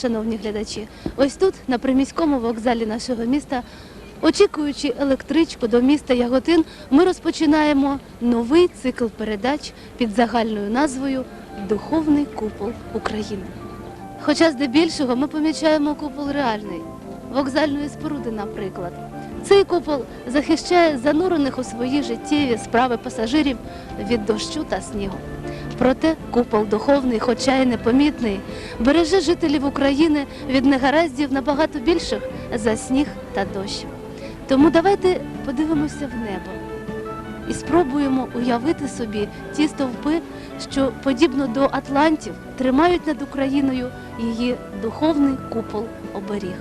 шановні глядачі. Ось тут, на приміському вокзалі нашого міста, очікуючи електричку до міста Яготин, ми розпочинаємо новий цикл передач під загальною назвою Духовний купол України. Хоча здебільшого ми помічаємо купол реальний, вокзальної споруди, наприклад. Цей купол захищає занурених у свої життєві справи пасажирів від дощу та снігу. Проте купол духовний, хоча й непомітний, береже жителів України від негараздів набагато більших за сніг та дощ. Тому давайте подивимося в небо і спробуємо уявити собі ті стовпи, що, подібно до Атлантів, тримають над Україною її духовний купол оберіг.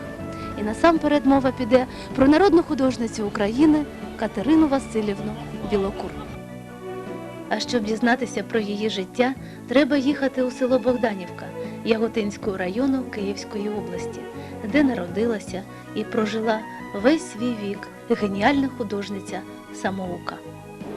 І насамперед мова піде про народну художницю України Катерину Васильівну Білокур. А щоб дізнатися про її життя, треба їхати у село Богданівка Яготинського району Київської області, де народилася і прожила весь свій вік геніальна художниця самоука.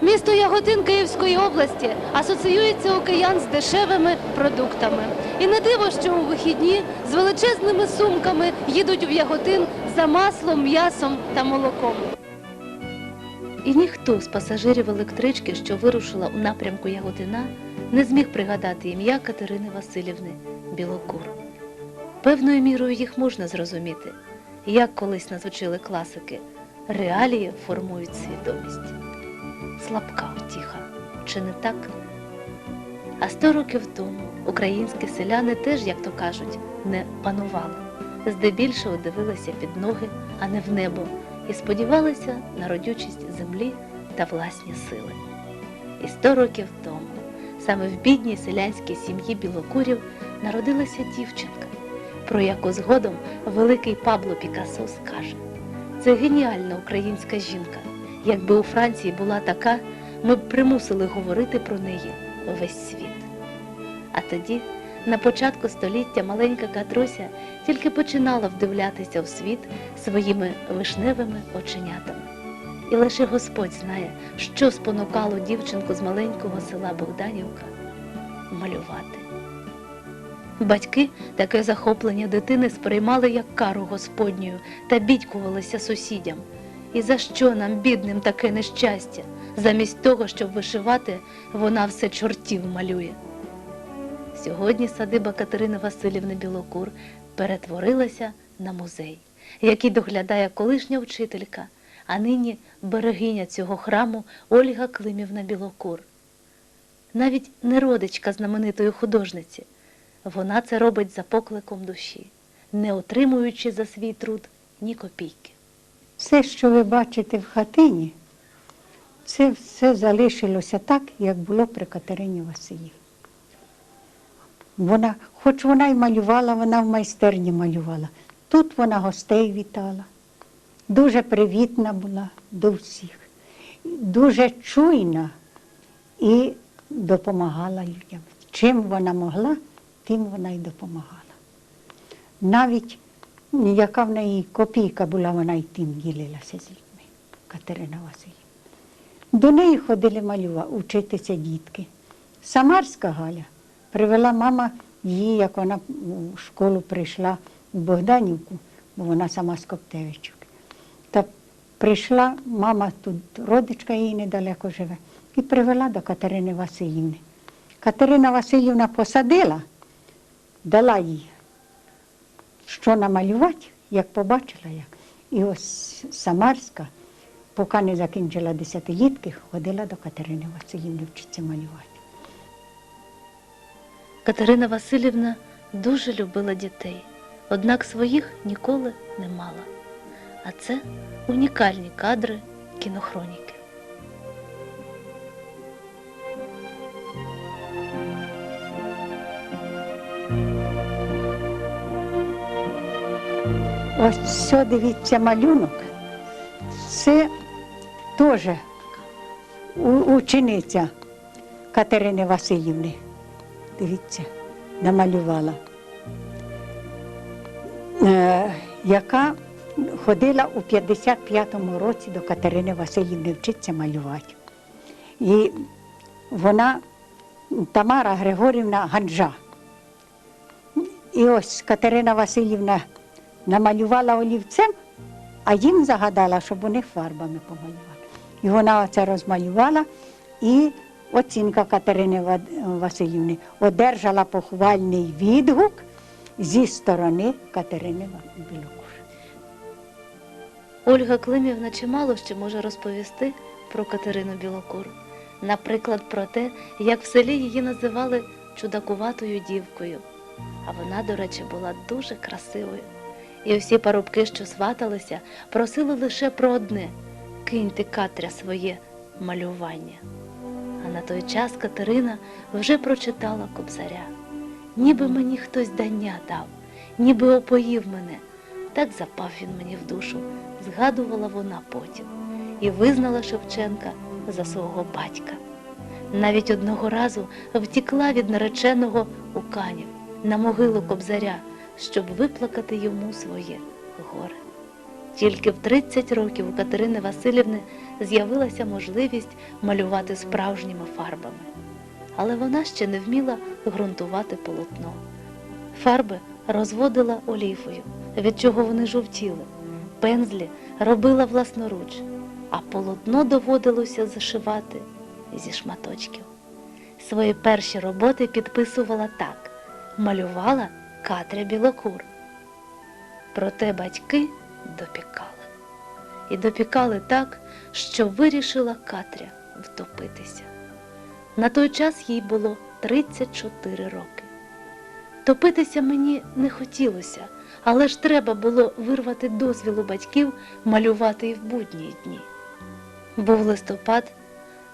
Місто Яготин Київської області асоціюється киян з дешевими продуктами. І не диво, що у вихідні з величезними сумками їдуть в Яготин за маслом, м'ясом та молоком. І ніхто з пасажирів електрички, що вирушила у напрямку Яготина, не зміг пригадати ім'я Катерини Васильівни Білокур. Певною мірою їх можна зрозуміти, як колись нас учили класики, реалії формують свідомість. Слабка утіха, чи не так? А сто років тому українські селяни теж, як то кажуть, не панували. Здебільшого дивилися під ноги, а не в небо, і сподівалися на родючість землі та власні сили. І сто років тому саме в бідній селянській сім'ї білокурів народилася дівчинка, про яку згодом великий Пабло Пікассо скаже. Це геніальна українська жінка. Якби у Франції була така, ми б примусили говорити про неї весь світ. А тоді, на початку століття, маленька Катруся тільки починала вдивлятися в світ своїми вишневими оченятами. І лише Господь знає, що спонукало дівчинку з маленького села Богданівка малювати. Батьки таке захоплення дитини сприймали як кару Господню та бідькувалися сусідям. І за що нам, бідним, таке нещастя? Замість того, щоб вишивати, вона все чортів малює. Сьогодні садиба Катерини Васильівни Білокур перетворилася на музей, який доглядає колишня вчителька, а нині берегиня цього храму Ольга Климівна Білокур. Навіть не родичка знаменитої художниці. Вона це робить за покликом душі, не отримуючи за свій труд ні копійки. Все, що ви бачите в хатині, це все залишилося так, як було при Катерині Васильівні. Вона, хоч вона й малювала, вона в майстерні малювала. Тут вона гостей вітала. Дуже привітна була до всіх, дуже чуйна і допомагала людям. Чим вона могла, тим вона й допомагала. Навіть яка в неї копійка була, вона й тим ділилася з людьми, Катерина Васильівна. До неї ходили малювати, учитися дітки. Самарська Галя привела мама її, як вона в школу прийшла в Богданівку, бо вона сама з Коптевичок. Та прийшла, мама тут, родичка її недалеко живе, і привела до Катерини Васильівни. Катерина Васильівна посадила, дала їй що намалювати, як побачила як. І ось Самарська, поки не закінчила десятилітки, ходила до Катерини Васильівни вчитися малювати. Катерина Васильівна дуже любила дітей, однак своїх ніколи не мала. А це унікальні кадри кінохроніки. Ось все, дивіться, малюнок. Це теж учениця Катерини Васильівни. Дивіться, намалювала. Е, яка ходила у 55-му році до Катерини Васильівни вчитися малювати. І вона Тамара Григорівна Ганжа. І ось Катерина Васильівна намалювала олівцем, а їм загадала, щоб вони фарбами помалювали. І вона це розмалювала, і оцінка Катерини Васильівни одержала похвальний відгук зі сторони Катерини Білокур. Ольга Климівна чимало ще може розповісти про Катерину Білокур. Наприклад, про те, як в селі її називали чудакуватою дівкою. А вона, до речі, була дуже красивою. І всі парубки, що сваталися, просили лише про одне киньте Катря своє малювання. А на той час Катерина вже прочитала кобзаря. Ніби мені хтось дання дав, ніби опоїв мене. Так запав він мені в душу, згадувала вона потім, і визнала Шевченка за свого батька. Навіть одного разу втікла від нареченого у канів на могилу кобзаря, щоб виплакати йому своє горе. Тільки в 30 років у Катерини Васильівни з'явилася можливість малювати справжніми фарбами. Але вона ще не вміла ґрунтувати полотно. Фарби розводила оліфою, від чого вони жовтіли. Пензлі робила власноруч, а полотно доводилося зашивати зі шматочків. Свої перші роботи підписувала так: малювала Катря Білокур. Проте батьки допікали. І допікали так, що вирішила Катря втопитися. На той час їй було 34 роки. Топитися мені не хотілося, але ж треба було вирвати дозвіл у батьків малювати і в будні дні. Був листопад,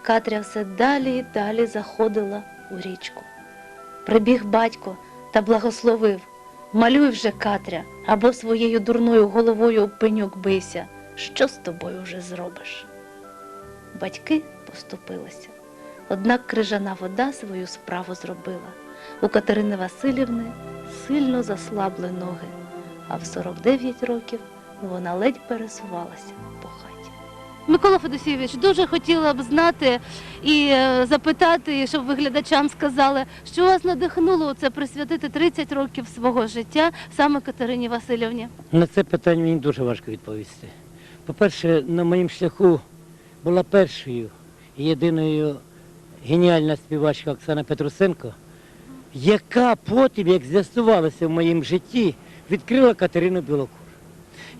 Катря все далі і далі заходила у річку. Прибіг батько та благословив Малюй вже, Катря, або своєю дурною головою об пеньок бийся. Що з тобою вже зробиш? Батьки поступилися. Однак крижана вода свою справу зробила. У Катерини Васильівни сильно заслабли ноги, а в 49 років вона ледь пересувалася по хаті. Микола Федосійович, дуже хотіла б знати і е, запитати, щоб ви глядачам сказали, що вас надихнуло це присвятити 30 років свого життя саме Катерині Васильівні. На це питання мені дуже важко відповісти. По-перше, на моїм шляху була першою і єдиною геніальна співачка Оксана Петрусенко, яка потім, як з'ясувалося в моїм житті, відкрила Катерину Білокур.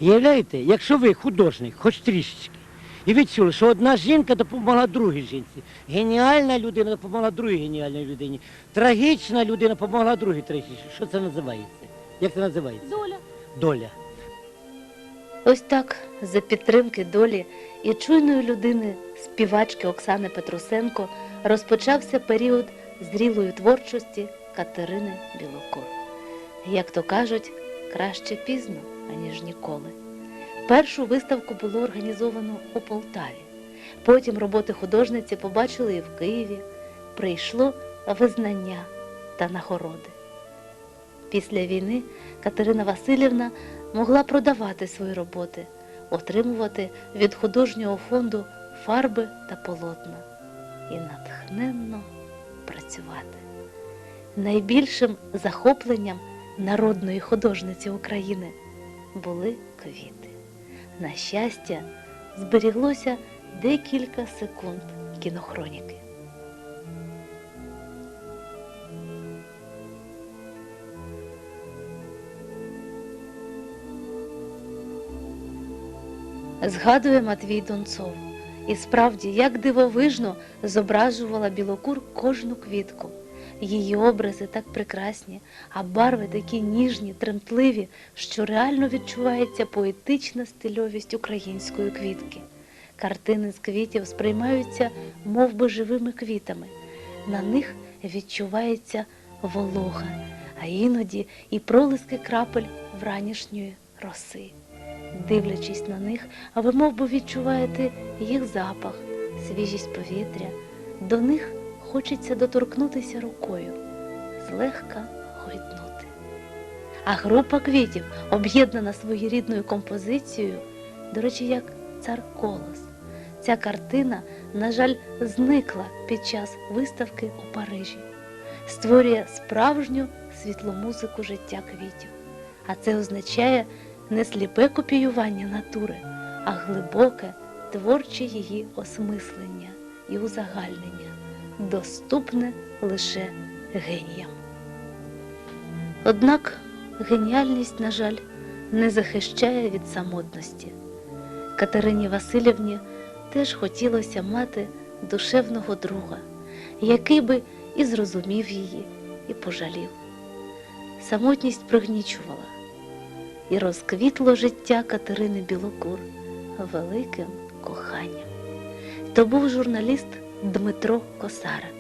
Уявляєте, якщо ви художник, хоч трішечки, і відчули, що одна жінка допомогла другій жінці, геніальна людина допомогла другій геніальній людині, трагічна людина допомогла другій трагічній. Що це називається? Як це називається? Доля. Доля. Ось так, за підтримки долі і чуйної людини, співачки Оксани Петрусенко, розпочався період зрілої творчості Катерини Білокур. Як то кажуть, краще пізно, аніж ніколи. Першу виставку було організовано у Полтаві. Потім роботи художниці побачили і в Києві. Прийшло визнання та нагороди. Після війни Катерина Васильівна могла продавати свої роботи, отримувати від художнього фонду фарби та полотна і натхненно працювати. Найбільшим захопленням народної художниці України були квіти. На щастя, зберіглося декілька секунд кінохроніки. Згадує Матвій Донцов. І справді, як дивовижно зображувала білокур кожну квітку. Її образи так прекрасні, а барви такі ніжні, тремтливі, що реально відчувається поетична стильовість української квітки. Картини з квітів сприймаються мов би, живими квітами. На них відчувається волога, а іноді і пролиски крапель вранішньої роси. Дивлячись на них, а ви мов би відчуваєте їх запах, свіжість повітря. До них хочеться доторкнутися рукою, злегка гойднути. А група квітів, об'єднана своєрідною композицією, до речі, як цар колос. Ця картина, на жаль, зникла під час виставки у Парижі, створює справжню світлу музику життя квітів. А це означає не сліпе копіювання натури, а глибоке, творче її осмислення і узагальнення, доступне лише геніям. Однак геніальність, на жаль, не захищає від самотності. Катерині Васильівні теж хотілося мати душевного друга, який би і зрозумів її, і пожалів. Самотність пригнічувала, і розквітло життя Катерини Білокур великим коханням. То був журналіст Дмитро Косарик.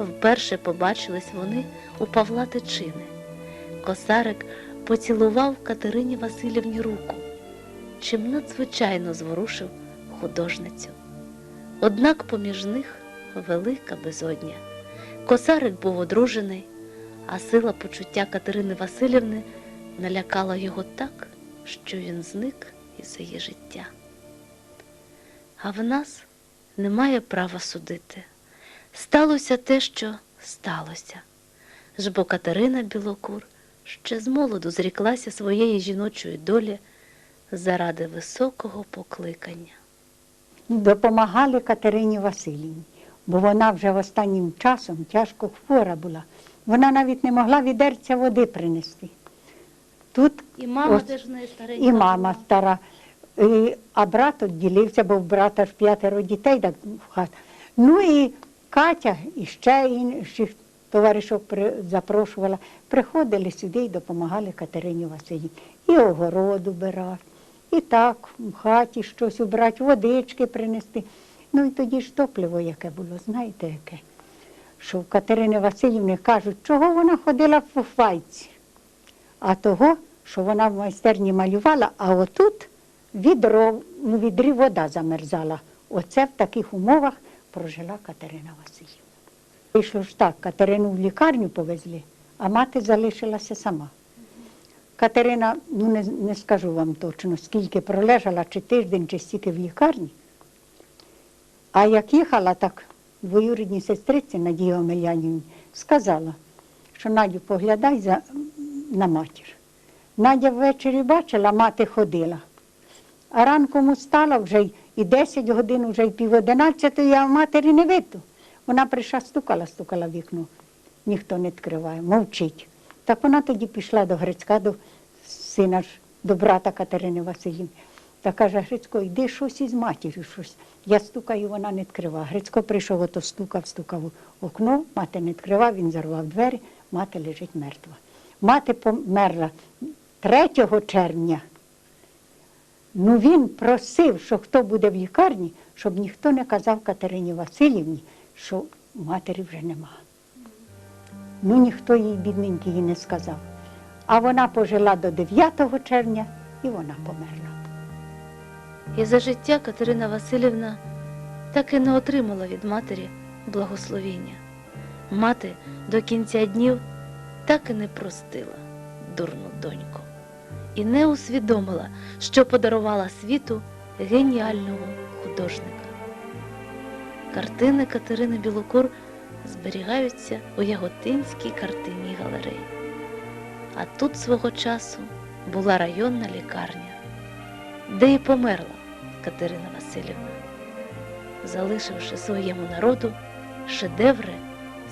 Вперше побачились вони у Павла Тичини. Косарик поцілував Катерині Васильівні руку, чим надзвичайно зворушив художницю. Однак поміж них велика безодня. Косарик був одружений, а сила почуття Катерини Васильівни налякала його так, що він зник із її життя. А в нас немає права судити. Сталося те, що сталося. Ж бо Катерина Білокур ще з молоду зріклася своєї жіночої долі заради високого покликання. Допомагали Катерині Васильівні, бо вона вже останнім часом тяжко хвора була. Вона навіть не могла відерця води принести. Тут І мама Ось. теж в неї старенька. і мама стара, і, а брат відділився, бо в брата ж п'ятеро дітей так, в хат. Ну і Катя, і ще інших товаришок при, запрошувала, приходили сюди і допомагали Катерині Васильівні. І огороду бирати, і так в хаті щось убрати, водички принести. Ну і тоді ж топливо яке було, знаєте яке? Що в Катерини Васильівни кажуть, чого вона ходила в фуфайці а того, що вона в майстерні малювала, а отут відро, ну, відрі вода замерзала. Оце в таких умовах прожила Катерина Васильівна. Вийшло ж так, Катерину в лікарню повезли, а мати залишилася сама. Катерина, ну не, не скажу вам точно, скільки пролежала, чи тиждень, чи стільки в лікарні. А як їхала, так двоюрідній сестриці Надія Омелянівні сказала, що Надю поглядай за, на матір. Надя ввечері бачила, мати ходила. А ранком устала вже і 10 годин, вже й пів одинадцятої, а матері не видно. Вона прийшла, стукала, стукала в вікно. Ніхто не відкриває, мовчить. Так вона тоді пішла до Грицька, до сина до брата Катерини Васильівни. Та каже, Грицько, йди щось із матір'ю, щось. Я стукаю, вона не відкриває. Грицько прийшов, ото стукав, стукав у окно, мати не відкривав, він зарвав двері, мати лежить мертва. Мати померла 3 червня. Ну він просив, що хто буде в лікарні, щоб ніхто не казав Катерині Васильівні, що матері вже нема. Ну ніхто їй бідненький не сказав. А вона пожила до 9 червня і вона померла. І за життя Катерина Васильівна так і не отримала від матері благословіння. Мати до кінця днів так і не простила дурну доньку і не усвідомила, що подарувала світу геніального художника. Картини Катерини Білокур зберігаються у Яготинській картинній галереї. А тут свого часу була районна лікарня, де і померла Катерина Васильівна, залишивши своєму народу шедеври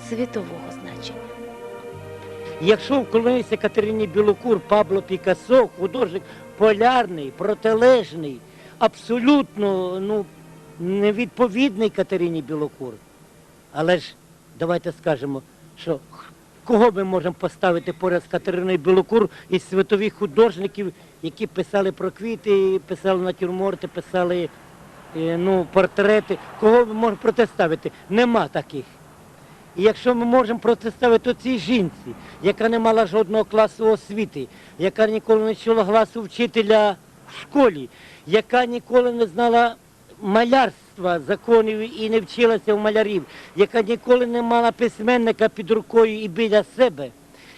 світового значення. Якщо вклонився Катерині Білокур, Пабло Пікассо, художник полярний, протилежний, абсолютно ну, невідповідний Катерині Білокур. Але ж давайте скажемо, що кого ми можемо поставити поряд з Катериною Білокур із світових художників, які писали про квіти, писали натюрморти, писали е, ну, портрети. Кого ми можемо протиставити? Нема таких. І якщо ми можемо протиставити цій жінці, яка не мала жодного класу освіти, яка ніколи не чула гласу вчителя в школі, яка ніколи не знала малярства, законів і не вчилася в малярів, яка ніколи не мала письменника під рукою і біля себе,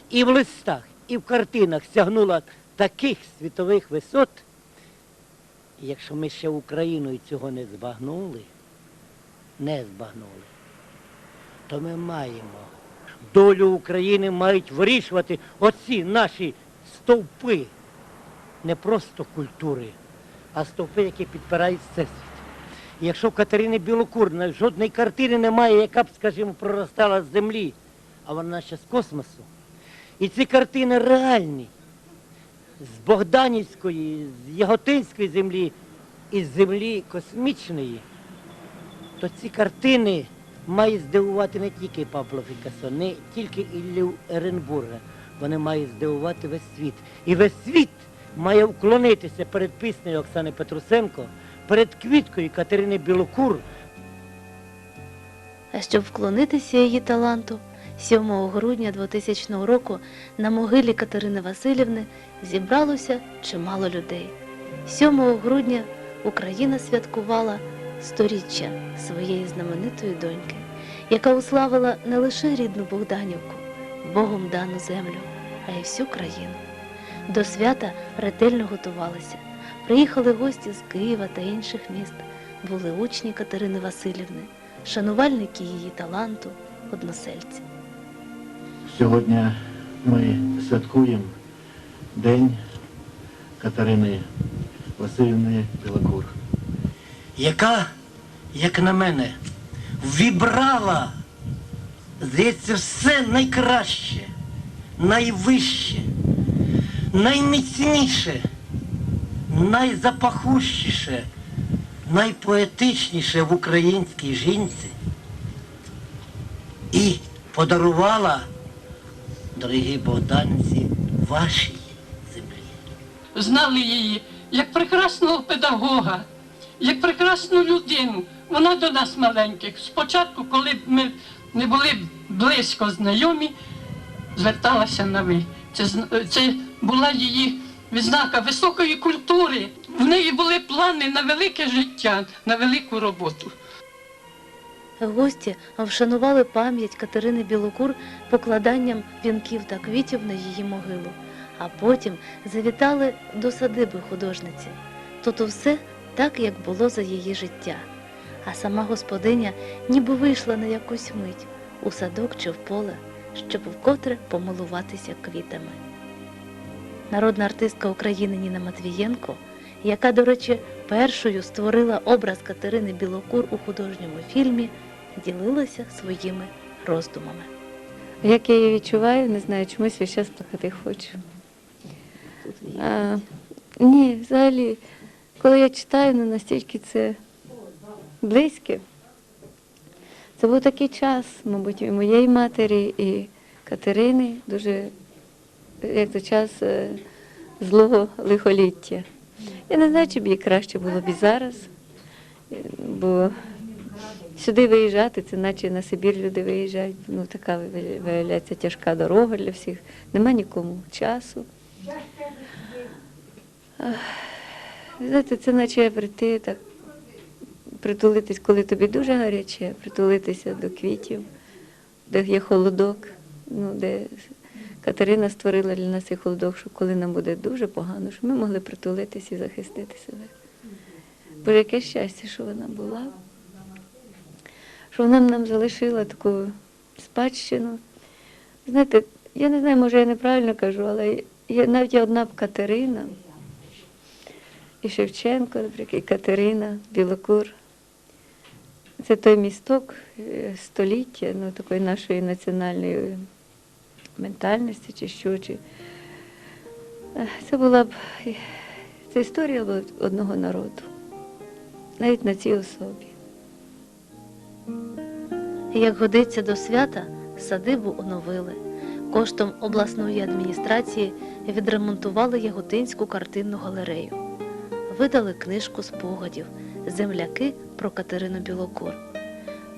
і в листах, і в картинах сягнула таких світових висот, якщо ми ще Україною цього не збагнули, не збагнули, то ми маємо долю України мають вирішувати оці наші стовпи. Не просто культури, а стовпи, які підпирають всесвіт. І якщо в Катерини Білокурна жодної картини немає, яка б, скажімо, проростала з землі, а вона ще з космосу. І ці картини реальні. З Богданівської, з Яготинської землі і з землі космічної, то ці картини мають здивувати не тільки Пабло Пікассо, не тільки Іллю Еренбурга. Вони мають здивувати весь світ. І весь світ має вклонитися перед піснею Оксани Петрусенко, перед квіткою Катерини Білокур, А щоб вклонитися її таланту, 7 грудня 2000 року на могилі Катерини Васильівни зібралося чимало людей. 7 грудня Україна святкувала сторіччя своєї знаменитої доньки, яка уславила не лише рідну Богданівку, Богом дану землю, а й всю країну. До свята ретельно готувалися. Приїхали гості з Києва та інших міст, були учні Катерини Васильівни, шанувальники її таланту, односельці. Сьогодні ми святкуємо День Катерини Васильівни Білокур. Яка, як на мене, вібрала, здається, все найкраще, найвище, найміцніше, найзапахущіше, найпоетичніше в українській жінці і подарувала, дорогі богданці, вашій землі. знали її як прекрасного педагога, як прекрасну людину. Вона до нас маленьких. Спочатку, коли ми не були близько знайомі, зверталася на ви. Це, це була її відзнака високої культури. В неї були плани на велике життя, на велику роботу. Гості вшанували пам'ять Катерини Білокур покладанням вінків та квітів на її могилу, а потім завітали до садиби художниці. Тут усе так, як було за її життя. А сама господиня ніби вийшла на якусь мить у садок чи в поле, щоб вкотре помилуватися квітами. Народна артистка України Ніна Матвієнко, яка, до речі, першою створила образ Катерини Білокур у художньому фільмі, ділилася своїми роздумами. Як я її відчуваю, не знаю, чомусь весь час плакати хочу. А, ні, взагалі, коли я читаю, ну настільки це близьке. Це був такий час, мабуть, і моєї матері, і Катерини, дуже як то час е, злого лихоліття. Я не знаю, чи б їй краще було б і зараз, бо Сюди виїжджати, це наче на Сибір люди виїжджають. Ну, така виявляється тяжка дорога для всіх. Нема нікому часу. Знаєте, це наче прийти так, притулитись, коли тобі дуже гаряче, притулитися до квітів, де є холодок, ну, де Катерина створила для нас цей холодок, що коли нам буде дуже погано, щоб ми могли притулитись і захистити себе. Боже, яке щастя, що вона була що вона нам залишила таку спадщину. Знаєте, я не знаю, може я неправильно кажу, але є навіть є одна Катерина, і Шевченко, наприклад, і Катерина, Білокур. Це той місток е, століття, ну, такої нашої національної ментальності чи що. Чи... Це була б це історія одного народу, навіть на цій особі. Як годиться до свята, садибу оновили. Коштом обласної адміністрації відремонтували Яготинську картинну галерею. Видали книжку спогадів Земляки про Катерину Білокур.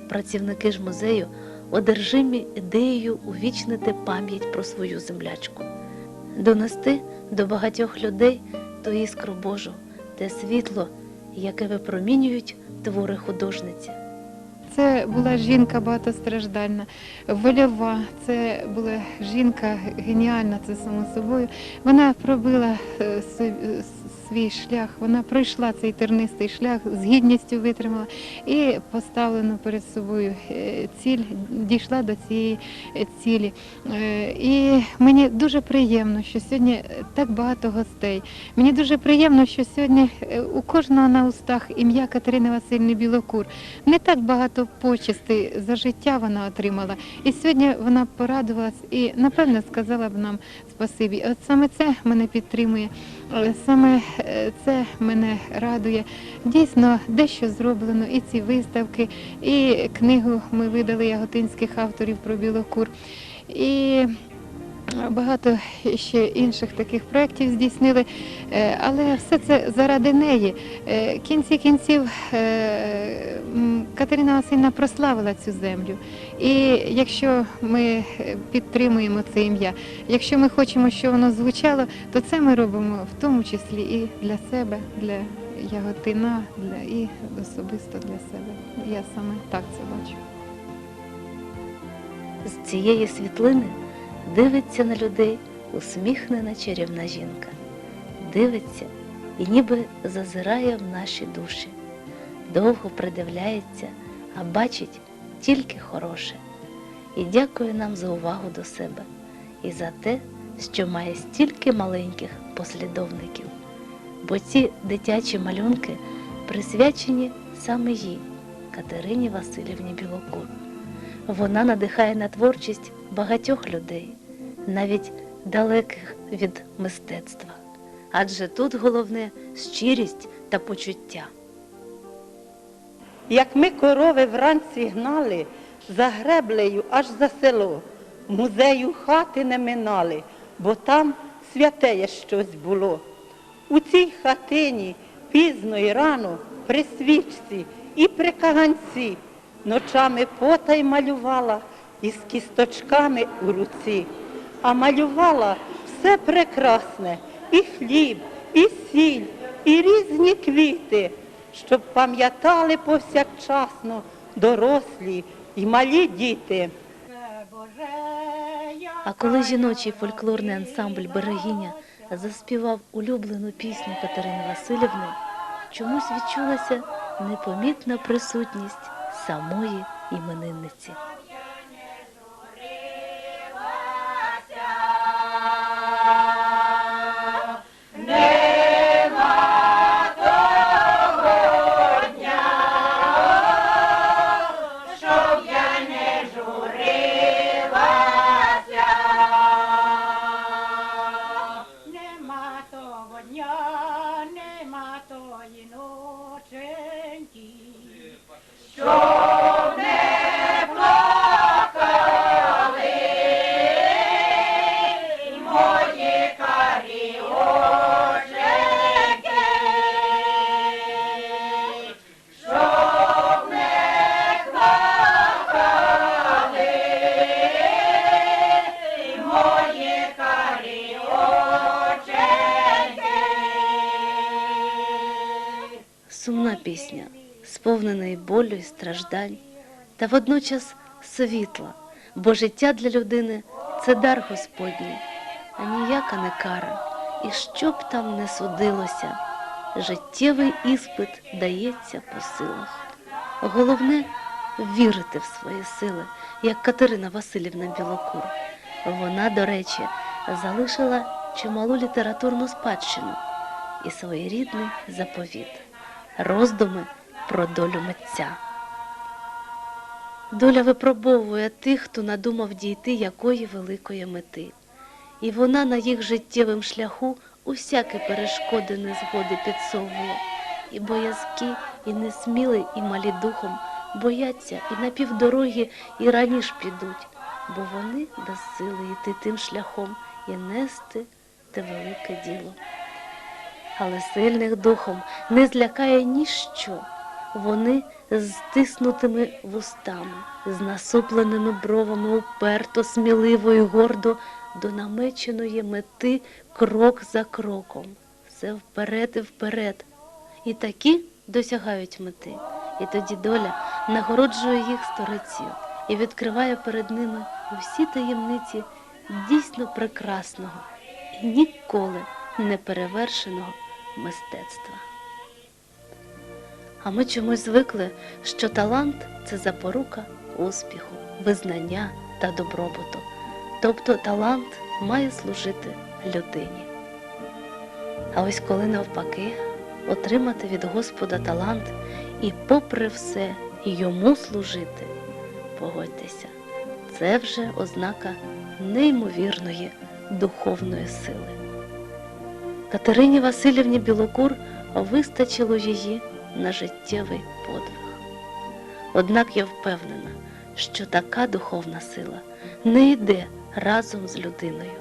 Працівники ж музею одержимі ідеєю увічнити пам'ять про свою землячку, донести до багатьох людей ту іскру Божу, те світло, яке випромінюють твори художниці. Це була жінка багатостраждальна, вольова. Це була жінка геніальна, це само собою. Вона пробила е, свій шлях. Вона пройшла цей тернистий шлях, з гідністю витримала і поставлену перед собою е, ціль, дійшла до цієї е, цілі. Е, І мені дуже приємно, що сьогодні так багато гостей. Мені дуже приємно, що сьогодні у кожного на устах ім'я Катерини Васильівни Білокур. Не так багато почестей за життя вона отримала. І сьогодні вона порадувалась і, напевно, сказала б нам спасибі. От саме це мене підтримує, саме е, це мене радує. Дійсно, дещо зроблено, і ці виставки, і книгу ми видали яготинських авторів про білокур. І Багато ще інших таких проєктів здійснили, Е, але все це заради неї. Е, В кінці кінців е, Катерина Васильівна прославила цю землю. І якщо ми підтримуємо це ім'я, якщо ми хочемо, щоб воно звучало, то це ми робимо в тому числі і для себе, для Яготина, для, і особисто для себе. Я саме так це бачу. З цієї світлини дивиться на людей усміхнена чарівна жінка. Дивиться і ніби зазирає в наші душі. Довго придивляється, а бачить тільки хороше. І дякує нам за увагу до себе і за те, що має стільки маленьких послідовників. Бо ці дитячі малюнки присвячені саме їй, Катерині Васильівні Білокур. Вона надихає на творчість багатьох людей, навіть далеких від мистецтва. Адже тут головне щирість та почуття. Як ми корови вранці гнали, за греблею аж за село, музею хати не минали, бо там святеє щось було. У цій хатині пізно й рано при свічці і при каганці ночами потай малювала із кісточками у руці, а малювала все прекрасне, і хліб, і сіль, і різні квіти, щоб пам'ятали повсякчасно дорослі і малі діти. А коли жіночий фольклорний ансамбль Берегиня заспівав улюблену пісню Катерини Васильівни, чомусь відчулася непомітна присутність самої іменинниці. Та водночас світла, бо життя для людини це дар Господній, а ніяка не кара. І що б там не судилося, життєвий іспит дається по силах. Головне вірити в свої сили, як Катерина Васильівна Білокур. Вона, до речі, залишила чималу літературну спадщину і своєрідний заповіт роздуми про долю митця. Доля випробовує тих, хто надумав дійти якої великої мети, і вона на їх життєвим шляху усякі перешкоди незгоди підсовує, і боязкі, і несміли, і малі духом бояться і на півдороги і раніш підуть, бо вони безсили йти тим шляхом і нести те велике діло. Але сильних духом не злякає ніщо. Вони з стиснутими вустами, з насупленими бровами уперто, сміливо і гордо до намеченої мети крок за кроком, все вперед і вперед. І такі досягають мети. І тоді доля нагороджує їх сторицею і відкриває перед ними усі таємниці дійсно прекрасного і ніколи не перевершеного мистецтва. А ми чомусь звикли, що талант це запорука успіху, визнання та добробуту. Тобто талант має служити людині. А ось коли навпаки отримати від Господа талант і, попри все, йому служити, погодьтеся, це вже ознака неймовірної духовної сили. Катерині Васильівні Білокур вистачило її на життєвий подвиг. Однак я впевнена, що така духовна сила не йде разом з людиною.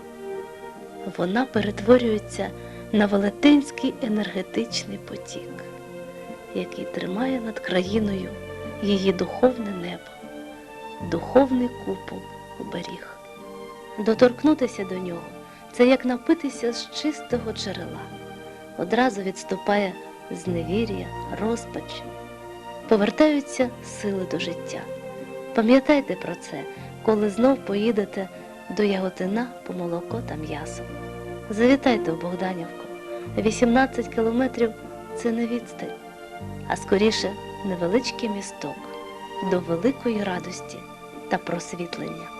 Вона перетворюється на велетенський енергетичний потік, який тримає над країною її духовне небо, духовний купол оберіг. Доторкнутися до нього це як напитися з чистого джерела. Одразу відступає зневір'я, розпач, повертаються сили до життя. Пам'ятайте про це, коли знов поїдете до Яготина по молоко та м'ясо. Завітайте в Богданівку. 18 кілометрів це не відстань, а скоріше невеличкий місток до великої радості та просвітлення.